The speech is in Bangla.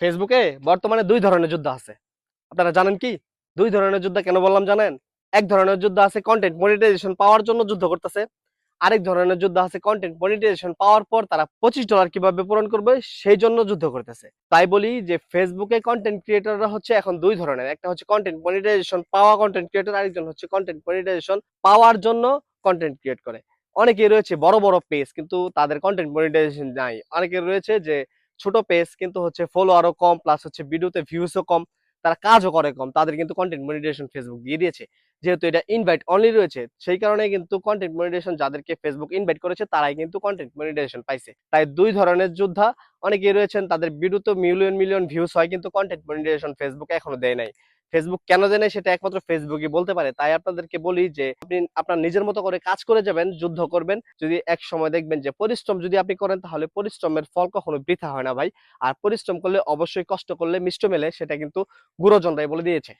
ফেসবুকে বর্তমানে দুই ধরনের যুদ্ধ আছে। আপনারা জানেন কি? দুই ধরনের যুদ্ধ কেন বললাম জানেন? এক ধরনের যুদ্ধ আছে কন্টেন্ট মনিটাইজেশন পাওয়ার জন্য যুদ্ধ করতেছে। আরেক ধরনের যুদ্ধ আছে কন্টেন্ট মনিটাইজেশন পাওয়ার পর তারা পঁচিশ ডলার কীভাবে পূরণ করবে সেই জন্য যুদ্ধ করতেছে। তাই বলি যে ফেসবুকে কন্টেন্ট ক্রিয়েটররা হচ্ছে এখন দুই ধরনের। একটা হচ্ছে কন্টেন্ট মনিটাইজেশন পাওয়া কন্টেন্ট ক্রিয়েটর আরেকজন হচ্ছে কন্টেন্ট মনিটাইজেশন পাওয়ার জন্য কন্টেন্ট ক্রিয়েট করে। অনেকে রয়েছে বড় বড় পেজ কিন্তু তাদের কন্টেন্ট মনিটাইজেশন নাই। অনেকে রয়েছে যে ছোট পেজ কিন্তু হচ্ছে ফলোয়ারও কম প্লাস হচ্ছে ভিডিওতে ভিউসও কম, তারা কাজও করে কম, তাদের কিন্তু কন্টেন্ট মনিটাইজেশন ফেসবুক দিয়ে দিয়েছে। যেহেতু এটা ইনভাইট অনলি রয়েছে, সেই কারণে কিন্তু কন্টেন্ট মনিটাইজেশন যাদেরকে ফেসবুক ইনভাইট করেছে, তারাই কিন্তু কন্টেন্ট মনিটাইজেশন পাইছে। তাই দুই ধরনের যোদ্ধা, অনেকেই রয়েছেন, তাদের ভিডিওতে মিলিয়ন মিলিয়ন ভিউস হয়, কিন্তু কন্টেন্ট মনিটাইজেশন ফেসবুক এখনও দেয় নাই। ফেসবুক কেন জেনে সেটা একমাত্র ফেসবুকই বলতে পারে। তাই আপনাদেরকে বলি যে, আপনি আপনার নিজের মতো করে কাজ করে যাবেন, যুদ্ধ করবেন। যদি এক সময় দেখবেন যে পরিশ্রম যদি আপনি করেন, তাহলে পরিশ্রমের ফল কখনো বৃথা হয় না ভাই। আর পরিশ্রম করলে অবশ্যই কষ্ট করলে মিষ্ট মেলে, সেটা কিন্তু গুরুজনরাই বলে দিয়েছে।